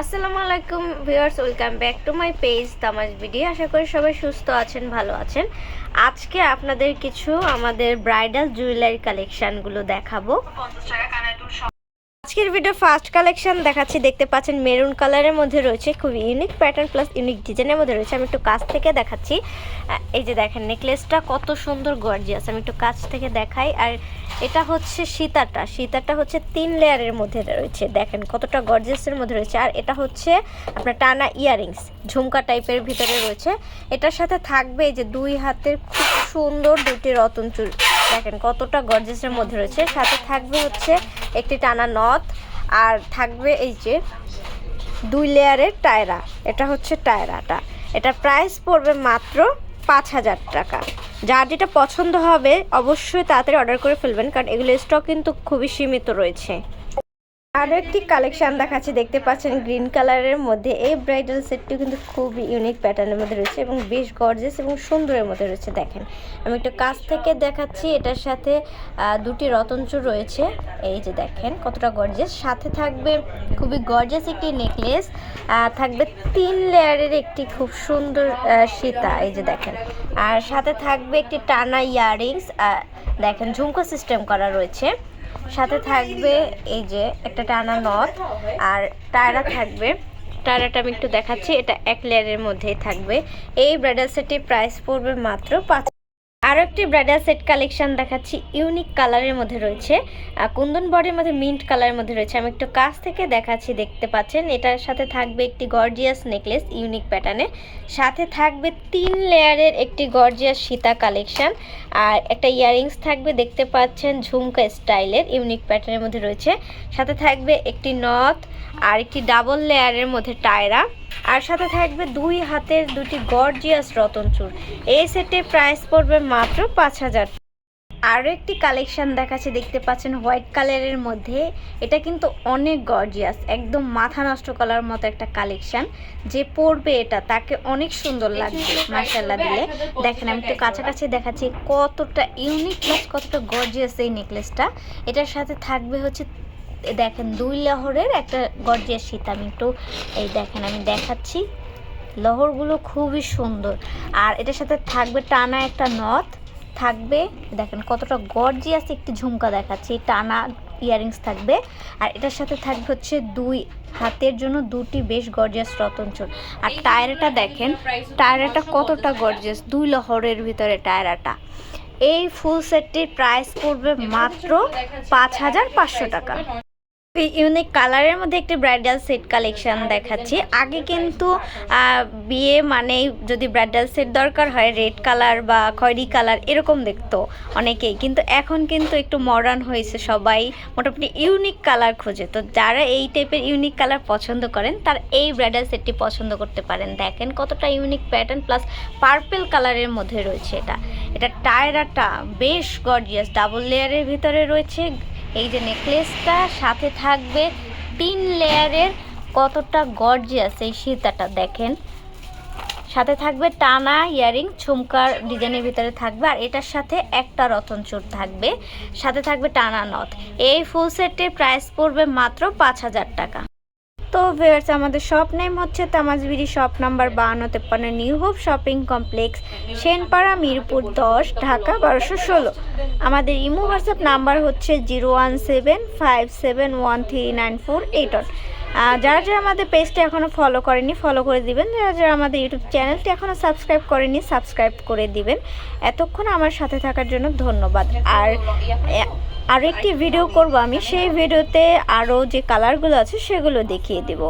আসসালামু আলাইকুম viewers, welcome back to my page তামাজ video আশা করি সবাই সুস্থ আছেন, ভালো আছেন। আজকে আপনাদের কিছু আমাদের ব্রাইডাল জুয়েলারি কালেকশানগুলো দেখাবো। আজকের ভিডিও ফার্স্ট কালেকশন দেখাচ্ছি। দেখতে পাচ্ছেন মেরুন কালারের মধ্যে রয়েছে খুব ইউনিক প্যাটার্ন প্লাস ইউনিক ডিজাইনের মধ্যে রয়েছে। আমি একটু কাছ থেকে দেখাচ্ছি। এই যে দেখেন নেকলেসটা কত সুন্দর গর্জিয়াস আমি একটু কাছ থেকে দেখাই। আর এটা হচ্ছে সীতাটা। সীতাটা হচ্ছে তিন লেয়ারের মধ্যে রয়েছে। দেখেন কতটা গর্জিয়াসের মধ্যে রয়েছে। আর এটা হচ্ছে আপনার টানা ইয়ারিংস ঝুমকা টাইপের ভিতরে রয়েছে। এটার সাথে থাকবে যে দুই হাতের খুব সুন্দর দুটি রতন চুল। দেখেন কতটা গর্জিয়াসের মধ্যে রয়েছে। সাথে থাকবে হচ্ছে একটি টানা নথ, আর থাকবে এই যে দুই লেয়ারের টায়রা। এটা হচ্ছে টায়রাটা। এটা প্রাইস পড়বে মাত্র পাঁচ হাজার টাকা। যার যেটা পছন্দ হবে, অবশ্যই তাড়াতাড়ি অর্ডার করে ফেলবেন, কারণ এগুলো স্টক কিন্তু খুবই সীমিত রয়েছে। আরও একটি কালেকশন দেখাচ্ছি, দেখতে পাচ্ছেন গ্রিন কালারের মধ্যে। এই ব্রাইডাল সেটটি কিন্তু খুব ইউনিক প্যাটার্নের মধ্যে রয়েছে এবং বেশ গর্জেস এবং সুন্দরের মধ্যে রয়েছে, দেখেন। আমি একটু কাছ থেকে দেখাচ্ছি, এটার সাথে দুটি রতনচুর রয়েছে। এই যে দেখেন, কতটা গর্জেস সাথে থাকবে খুবই গর্জেস একটি নেকলেস থাকবে তিন লেয়ারের একটি খুব সুন্দর সীতা, এই যে দেখেন। আর সাথে থাকবে একটি টানা ইয়ারিংস দেখেন, ঝুমকো সিস্টেম করা রয়েছে। সাথে থাকবে এই যে একটা টানা নথ, আর টায়রা থাকবে। টায়রাটা আমি একটু দেখাচ্ছি, এটা এক লেয়ারের মধ্যেই থাকবে। এই ব্রাইডাল সেটটির প্রাইস পড়বে মাত্র পাঁচ আরও একটি ব্রাইডাল সেট কালেকশন দেখাচ্ছি ইউনিক কালারের মধ্যে রয়েছে। কুন্দন বডির মধ্যে মিন্ট কালারের মধ্যে রয়েছে। আমি একটু কাছ থেকে দেখাচ্ছি, দেখতে পাচ্ছেন। এটার সাথে থাকবে একটি গর্জিয়াস নেকলেস ইউনিক প্যাটার্নে সাথে থাকবে তিন লেয়ারের একটি গর্জিয়াস সীতা কালেকশন আর একটা ইয়ারিংস থাকবে, দেখতে পাচ্ছেন, ঝুমকা স্টাইলের ইউনিক প্যাটার্নের মধ্যে রয়েছে। সাথে থাকবে একটি নথ আর একটি ডাবল লেয়ারের মধ্যে টায়রা আর সাথে থাকবে দুই হাতের দুটি গর্জিয়াস রতনচুর এই সেটে প্রাইস পড়বে মাত্র পাঁচ হাজার। আরও একটি কালেকশন দেখাচ্ছে দেখতে পাচ্ছেন হোয়াইট কালারের মধ্যে। এটা কিন্তু অনেক গর্জিয়াস একদম মাথা নষ্ট করার মতো একটা কালেকশন যে পরবে এটা তাকে অনেক সুন্দর লাগবে মার্শাল্লাহ দিলে। দেখেন আমি একটু কাছাকাছি দেখাচ্ছি কতটা ইউনিক প্লাস কতটা গর্জিয়াস এই নেকলেসটা এটার সাথে থাকবে হচ্ছে দেখেন দুই লহরের একটা গর্জিয়াস শীত আমি একটু এই দেখেন আমি দেখাচ্ছি। লহরগুলো খুবই সুন্দর। আর এটার সাথে থাকবে টানা একটা নথ থাকবে দেখেন কতটা গর্জিয়াস একটি ঝুমকা দেখাচ্ছি টানা ইয়ারিংস থাকবে। আর এটার সাথে থাকবে হচ্ছে দুই হাতের জন্য দুটি বেশ গর্জিয়াস রতনচুর আর টায়রাটা দেখেন টায়রাটা কতটা গর্জিয়াস দুই লহরের ভিতরে টায়রাটা। এই ফুল সেটটির প্রাইস পড়বে মাত্র পাঁচ হাজার পাঁচশো টাকা। ইউনিক কালারের মধ্যে একটি ব্রাইডাল সেট কালেকশন দেখাচ্ছি। আগে কিন্তু বিয়ে মানেই যদি ব্রাইডাল সেট দরকার হয় রেড কালার বা খয়েরি কালার এরকম দেখতো অনেকেই। কিন্তু এখন কিন্তু একটু মডার্ন হয়েছে সবাই, মোটামুটি ইউনিক কালার খোঁজে। তো যারা এই টাইপের ইউনিক কালার পছন্দ করেন, তার এই ব্রাইডাল সেটটি পছন্দ করতে পারেন। দেখেন কতটা ইউনিক প্যাটার্ন প্লাস পার্পেল কালারের মধ্যে রয়েছে এটা। এটা টায়রাটা বেশ গর্জিয়াস ডাবল লেয়ারের ভিতরে রয়েছে। এই যে নেকলেসটা সাথে থাকবে তিন লেয়ারের কতটা গর্জিয়াস এই সীতাটা দেখেন। সাথে থাকবে টানা ইয়ারিং, ঝুমকার ডিজাইনের ভিতরে থাকবে আর এটার সাথে একটা রতন রতনচুর থাকবে। সাথে থাকবে টানা নথ এই ফুল সেটের প্রাইস পড়বে মাত্র পাঁচ হাজার টাকা। তো ভিউয়ার্স, আমাদের শপ নেম হচ্ছে তামাজবিড়ি শপ নাম্বার বাহান্ন তেপ্পান্ন New Hope shopping complex, Senpara, Mirpur দশ, ঢাকা বারোশো ষোলো। আমাদের ইমো হোয়াটসঅ্যাপ নাম্বার হচ্ছে zero one seven five seven one three nine four eight one. যারা যারা আমাদের পেজটা এখনও ফলো করেনি ফলো করে দিবেন। যারা যারা আমাদের ইউটিউব চ্যানেলটি এখনও সাবস্ক্রাইব করেনি সাবস্ক্রাইব করে দিবেন। এতক্ষণ আমার সাথে থাকার জন্য ধন্যবাদ। আর একটি ভিডিও করব আমি। সেই ভিডিওতে আরও যে কালারগুলো আছে সেগুলো দেখিয়ে দেব।